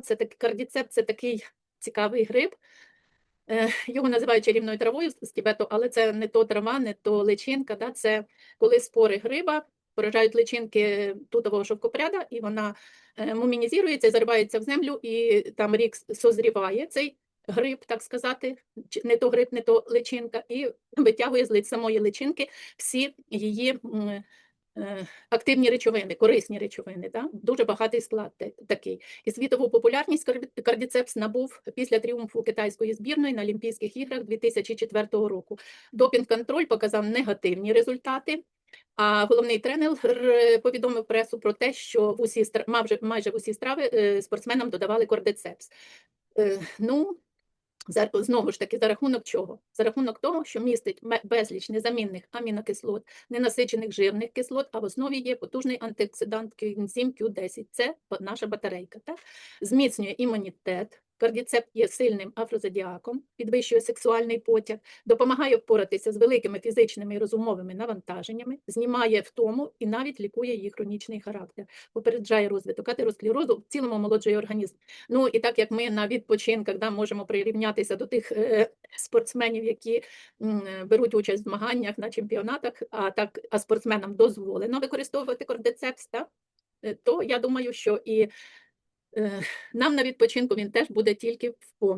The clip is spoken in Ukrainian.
Це так, кардіцеп це такий цікавий гриб. Е, Його називають чарівною травою з Тібету, але це не то трава, не то личинка. Да? Це коли спори гриба поражають личинки тутового шовкопряда, і вона е, мумінізується, заривається в землю, і там рік созріває цей гриб, так сказати, не то гриб, не то личинка, і витягує з самої личинки всі її активні речовини, корисні речовини. Да? Дуже багатий склад такий. І світову популярність кардіцепс набув після тріумфу китайської збірної на Олімпійських іграх 2004 року. Допінг-контроль показав негативні результати. А головний тренер повідомив пресу про те, що усі майже, майже в усі страви е, спортсменам додавали кордицепс. Е, Ну, за, знову ж таки, за рахунок чого? За рахунок того, що містить безліч незамінних амінокислот, ненасичених жирних кислот, а в основі є потужний антиоксидант кінзім Q10. Це наша батарейка. Так? Зміцнює імунітет. Кардіцепт є сильним афрозодіаком, підвищує сексуальний потяг, допомагає впоратися з великими фізичними і розумовими навантаженнями, знімає втому і навіть лікує її хронічний характер, попереджає розвиток атеросклерозу, в цілому молоджує організм. Ну і так як ми на відпочинках да, можемо прирівнятися до тих е, спортсменів, які м, беруть участь в змаганнях на чемпіонатах, а так а спортсменам дозволено використовувати кордицепс, да, е, то я думаю, що і нам на відпочинку він теж буде тільки в.